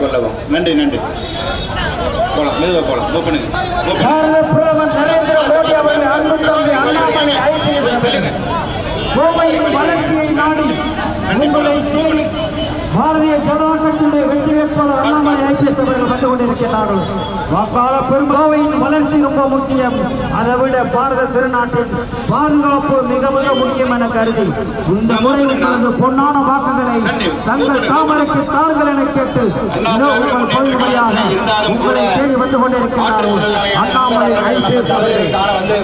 கொள்ளவும் நன்றி நன்றி. போலாம் மெதுவாக போலாம். மூவ் பண்ணுங்க பாரதிய ஜனதா கட்சியுடைய வெற்றி வேட்பாளர் அண்ணாமலை ஐபிஎஸ் அவர்கள் வந்து கொண்டிருக்கிறார்கள். வாக்காள பெரும்பாவையின் வளர்ச்சி ரொம்ப முக்கியம். அதை விட பாரத திருநாட்டின் பாதுகாப்பு மிக மிக முக்கியம். என கருதி இந்த முறை உங்களது பொன்னான வாக்குகளை தங்கள் தாமரைக்கு தார்கள் என கேட்டு உங்கள் பொதுமையாக உங்களை தேடி வந்து கொண்டிருக்கிறார்கள். அண்ணாமலை ஐபிஎஸ் அவர்கள்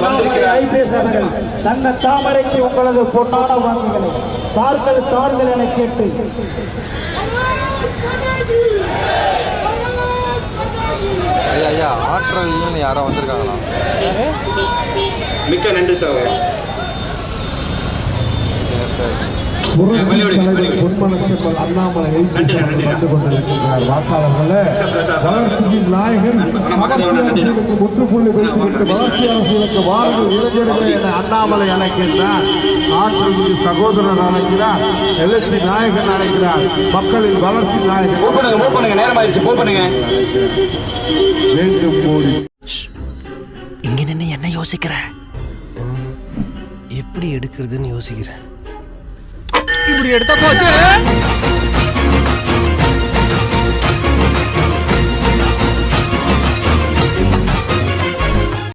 அண்ணாமலை ஐபிஎஸ் அவர்கள் தங்க தாமரைக்கு உங்களது பொன்னான வாக்குகளை தார்கள் தார்கள் என கேட்டு. ஐயா ஐயா ஆற்றல் யாரோ வந்திருக்காங்களா? மிக்க நன்றி சகோதரர். அண்ணாமலை நன்றி, நன்றி. வந்து கொண்டிருக்கிறார் வாக்காளர்களே வளர்ச்சியின் நாயகன் அரசியலுக்கு முற்றுப்புள்ளி வைத்துவிட்டு வளர்ச்சி அரசியலுக்கு வாருங்கள் இளைஞர்களே என அண்ணாமலை அழைக்கின்றார். ஆற்றல் சகோதரர் அழைக்கிறார். எலக்ட்ரி நாயகன் அழைக்கிறார். மக்களின் வளர்ச்சி நாயகன். மூவ் பண்ணுங்க மூவ் பண்ணுங்க. நேரம் ஆயிடுச்சு. மூவ் பண்ணுங்க. வேண்டும் மோடி இங்க நின்று என்ன யோசிக்கிற? எப்படி எடுக்கிறதுன்னு யோசிக்கிறேன். இப்படி எடுத்தா போச்சு.